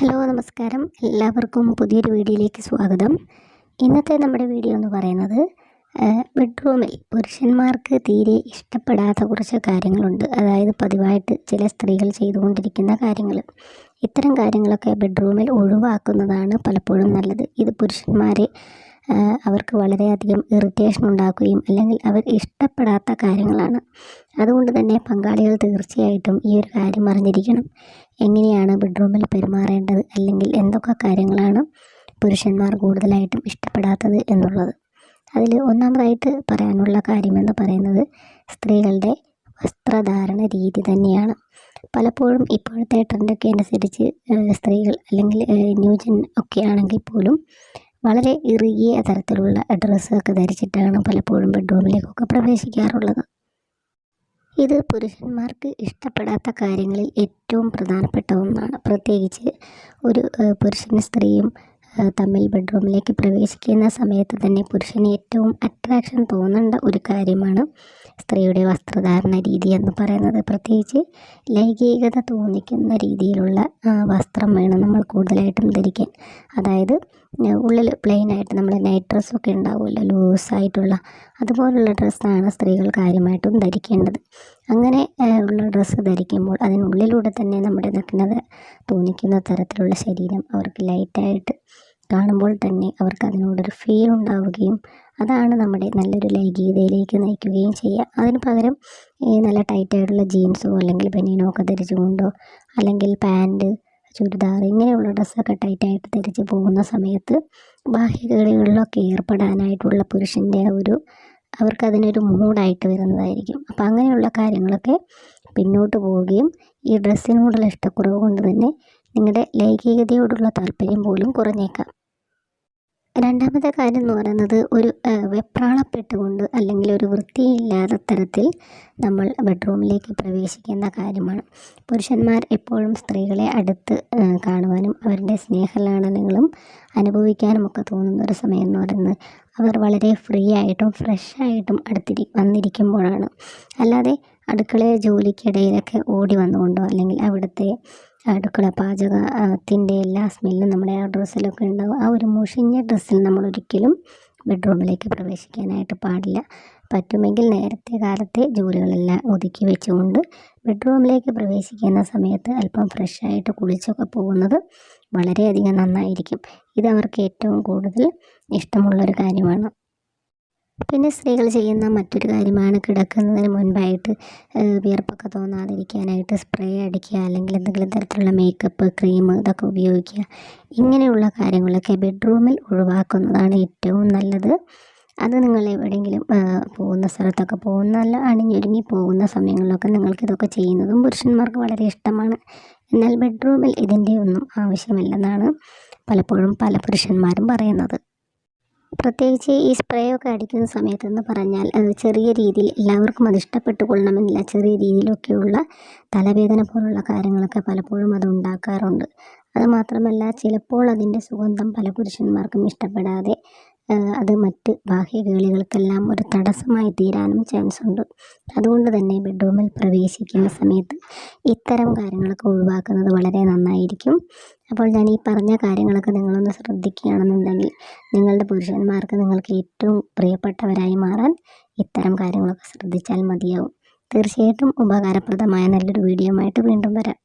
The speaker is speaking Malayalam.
ഹലോ നമസ്കാരം. എല്ലാവർക്കും പുതിയൊരു വീഡിയോയിലേക്ക് സ്വാഗതം. ഇന്നത്തെ നമ്മുടെ വീഡിയോ എന്ന് പറയുന്നത് ബെഡ്റൂമിൽ പുരുഷന്മാർക്ക് തീരെ ഇഷ്ടപ്പെടാത്ത കുറച്ച് കാര്യങ്ങളുണ്ട്. അതായത് പതിവായിട്ട് ചില സ്ത്രീകൾ ചെയ്തുകൊണ്ടിരിക്കുന്ന കാര്യങ്ങൾ. ഇത്തരം കാര്യങ്ങളൊക്കെ ബെഡ്റൂമിൽ ഒഴിവാക്കുന്നതാണ് പലപ്പോഴും നല്ലത്. ഇത് പുരുഷന്മാരെ അവർക്ക് വളരെയധികം ഇറിറ്റേഷൻ ഉണ്ടാക്കുകയും അല്ലെങ്കിൽ അവർ ഇഷ്ടപ്പെടാത്ത കാര്യങ്ങളാണ്. അതുകൊണ്ട് തന്നെ പങ്കാളികൾ തീർച്ചയായിട്ടും ഈ ഒരു കാര്യം അറിഞ്ഞിരിക്കണം. എങ്ങനെയാണ് ബെഡ്റൂമിൽ പെരുമാറേണ്ടത് അല്ലെങ്കിൽ എന്തൊക്കെ കാര്യങ്ങളാണ് പുരുഷന്മാർ കൂടുതലായിട്ടും ഇഷ്ടപ്പെടാത്തത് എന്നുള്ളത്. അതിൽ ഒന്നാമതായിട്ട് പറയാനുള്ള കാര്യമെന്ന് പറയുന്നത് സ്ത്രീകളുടെ വസ്ത്രധാരണ രീതി തന്നെയാണ്. പലപ്പോഴും ഇപ്പോഴത്തെ ട്രെൻഡൊക്കെ അനുസരിച്ച് സ്ത്രീകൾ അല്ലെങ്കിൽ ന്യൂജൻ ഒക്കെ ആണെങ്കിൽ പോലും വളരെ ഇറുകിയ തരത്തിലുള്ള ഡ്രസ്സൊക്കെ ധരിച്ചിട്ടാണ് പലപ്പോഴും ബെഡ്റൂമിലേക്കൊക്കെ പ്രവേശിക്കാറുള്ളത്. ഇത് പുരുഷന്മാർക്ക് ഇഷ്ടപ്പെടാത്ത കാര്യങ്ങളിൽ ഏറ്റവും പ്രധാനപ്പെട്ട ഒന്നാണ്. പ്രത്യേകിച്ച് ഒരു പുരുഷനും സ്ത്രീയും തമ്മിൽ ബെഡ്റൂമിലേക്ക് പ്രവേശിക്കുന്ന സമയത്ത് തന്നെ പുരുഷന് ഏറ്റവും അട്രാക്ഷൻ തോന്നേണ്ട ഒരു കാര്യമാണ് സ്ത്രീയുടെ വസ്ത്രധാരണ രീതി എന്ന് പറയുന്നത്. പ്രത്യേകിച്ച് ലൈംഗികത തോന്നിക്കുന്ന രീതിയിലുള്ള വസ്ത്രം വേണം നമ്മൾ കൂടുതലായിട്ടും ധരിക്കാൻ. അതായത് ഉള്ളിൽ പ്ലെയിനായിട്ട് നമ്മൾ നൈറ്റ് ഡ്രസ്സൊക്കെ ഉണ്ടാവുമല്ലോ ലൂസായിട്ടുള്ള അതുപോലുള്ള ഡ്രസ്സാണ് സ്ത്രീകൾ കാര്യമായിട്ടും ധരിക്കേണ്ടത്. അങ്ങനെ ഉള്ള ഡ്രസ്സ് ധരിക്കുമ്പോൾ അതിനുള്ളിലൂടെ തന്നെ നമ്മുടെ നഗ്നത തോന്നിക്കുന്ന തരത്തിലുള്ള ശരീരം അവർക്ക് ലൈറ്റായിട്ട് കാണുമ്പോൾ തന്നെ അവർക്ക് അതിനോടൊരു ഫീൽ ഉണ്ടാവുകയും അതാണ് നമ്മുടെ നല്ലൊരു ലൈംഗികതയിലേക്ക് നയിക്കുകയും ചെയ്യുക. അതിന് പകരം ഈ നല്ല ടൈറ്റായിട്ടുള്ള ജീൻസോ അല്ലെങ്കിൽ ബനിയനോ ഒക്കെ ധരിച്ചുകൊണ്ടോ അല്ലെങ്കിൽ പാന്റ് ചുരിദാർ ഇങ്ങനെയുള്ള ഡ്രസ്സൊക്കെ ടൈറ്റായിട്ട് ധരിച്ച് പോകുന്ന സമയത്ത് ബാഹ്യകളികളിലൊക്കെ ഏർപ്പെടാനായിട്ടുള്ള പുരുഷന്റെ ഒരു അവർക്കതിനൊരു മൂഡായിട്ട് വരുന്നതായിരിക്കും. അപ്പം അങ്ങനെയുള്ള കാര്യങ്ങളൊക്കെ പിന്നോട്ട് പോവുകയും ഈ ഡ്രസ്സിനോടുള്ള ഇഷ്ടക്കുറവ് കൊണ്ട് തന്നെ നിങ്ങളുടെ ലൈംഗികതയോടുള്ള താല്പര്യം പോലും കുറഞ്ഞേക്കാം. രണ്ടാമത്തെ കാര്യം എന്ന് പറയുന്നത് ഒരു വെപ്രാളപ്പെട്ടുകൊണ്ട് അല്ലെങ്കിൽ ഒരു വൃത്തിയില്ലാത്ത തരത്തിൽ നമ്മൾ ബെഡ്റൂമിലേക്ക് പ്രവേശിക്കുന്ന കാര്യമാണ്. പുരുഷന്മാർ എപ്പോഴും സ്ത്രീകളെ അടുത്ത് കാണുവാനും അവരുടെ സ്നേഹലാളനങ്ങളും അനുഭവിക്കാനും ഒക്കെ തോന്നുന്ന ഒരു സമയം എന്ന് പറയുന്നത് അവർ വളരെ ഫ്രീ ആയിട്ടും ഫ്രഷ് ആയിട്ടും അടുത്തിരി വന്നിരിക്കുമ്പോഴാണ്. അല്ലാതെ അടുക്കള ജോലിക്കിടയിലൊക്കെ ഓടി വന്നുകൊണ്ടോ അല്ലെങ്കിൽ അവിടുത്തെ അടുക്കള പാചകത്തിന്റെ എല്ലാ സ്മെല്ലും നമ്മുടെ ആ ഡ്രസ്സിലൊക്കെ ഉണ്ടാവും. ആ ഒരു മുഷിഞ്ഞ ഡ്രസ്സിൽ നമ്മൾ ഒരിക്കലും ബെഡ്റൂമിലേക്ക് പ്രവേശിക്കാനായിട്ട് പാടില്ല. പറ്റുമെങ്കിൽ നേരത്തെ കാലത്തെ ജോലികളെല്ലാം ഒതുക്കി വെച്ചുകൊണ്ട് ബെഡ്റൂമിലേക്ക് പ്രവേശിക്കുന്ന സമയത്ത് അല്പം ഫ്രഷായിട്ട് കുളിച്ചൊക്കെ പോകുന്നത് വളരെയധികം നന്നായിരിക്കും. ഇത് അവർക്ക് ഏറ്റവും കൂടുതൽ ഇഷ്ടമുള്ളൊരു കാര്യമാണ്. പിന്നെ സ്ത്രീകൾ ചെയ്യുന്ന മറ്റൊരു കാര്യമാണ് കിടക്കുന്നതിന് മുൻപായിട്ട് വിയർപ്പൊക്കെ തോന്നാതിരിക്കാനായിട്ട് സ്പ്രേ അടിക്കുക അല്ലെങ്കിൽ എന്തെങ്കിലും തരത്തിലുള്ള മേക്കപ്പ് ക്രീം ഇതൊക്കെ ഉപയോഗിക്കുക. ഇങ്ങനെയുള്ള കാര്യങ്ങളൊക്കെ ബെഡ്റൂമിൽ ഒഴിവാക്കുന്നതാണ് ഏറ്റവും നല്ലത്. അത് നിങ്ങൾ എവിടെയെങ്കിലും പോകുന്ന സ്ഥലത്തൊക്കെ പോകുന്ന നല്ല അണിഞ്ഞൊരുങ്ങി പോകുന്ന സമയങ്ങളിലൊക്കെ നിങ്ങൾക്ക് ഇതൊക്കെ ചെയ്യുന്നതും പുരുഷന്മാർക്ക് വളരെ ഇഷ്ടമാണ്. എന്നാൽ ബെഡ്റൂമിൽ ഇതിന്റെ ഒന്നും ആവശ്യമില്ലെന്നാണ് പലപ്പോഴും പല പുരുഷന്മാരും പറയുന്നത്. പ്രത്യേകിച്ച് ഈ സ്പ്രേ ഒക്കെ അടിക്കുന്ന സമയത്തെന്ന് പറഞ്ഞാൽ അത് ചെറിയ രീതിയിൽ എല്ലാവർക്കും അത് ഇഷ്ടപ്പെട്ട് കൊള്ളണമെന്നില്ല. ചെറിയ രീതിയിലൊക്കെയുള്ള തലവേദന പോലുള്ള കാര്യങ്ങളൊക്കെ പലപ്പോഴും അത് ഉണ്ടാക്കാറുണ്ട്. അത് മാത്രമല്ല ചിലപ്പോൾ അതിന്റെ സുഗന്ധം പല പുരുഷന്മാർക്കും ഇഷ്ടപ്പെടാതെ അത് മറ്റ് ബാഹ്യകേളികൾക്കെല്ലാം ഒരു തടസ്സമായി തീരാനും ചാൻസ് ഉണ്ട്. അതുകൊണ്ട് തന്നെ ബെഡ്റൂമിൽ പ്രവേശിക്കുന്ന സമയത്ത് ഇത്തരം കാര്യങ്ങളൊക്കെ ഒഴിവാക്കുന്നത് വളരെ നന്നായിരിക്കും. അപ്പോൾ ഞാൻ ഈ പറഞ്ഞ കാര്യങ്ങളൊക്കെ നിങ്ങളൊന്ന് ശ്രദ്ധിക്കുകയാണെന്നുണ്ടെങ്കിൽ നിങ്ങളുടെ പുരുഷന്മാർക്ക് നിങ്ങൾക്ക് ഏറ്റവും പ്രിയപ്പെട്ടവരായി മാറാൻ ഇത്തരം കാര്യങ്ങളൊക്കെ ശ്രദ്ധിച്ചാൽ മതിയാവും. തീർച്ചയായിട്ടും ഉപകാരപ്രദമായ നല്ലൊരു വീഡിയോ ആയിട്ട് വീണ്ടും വരാം.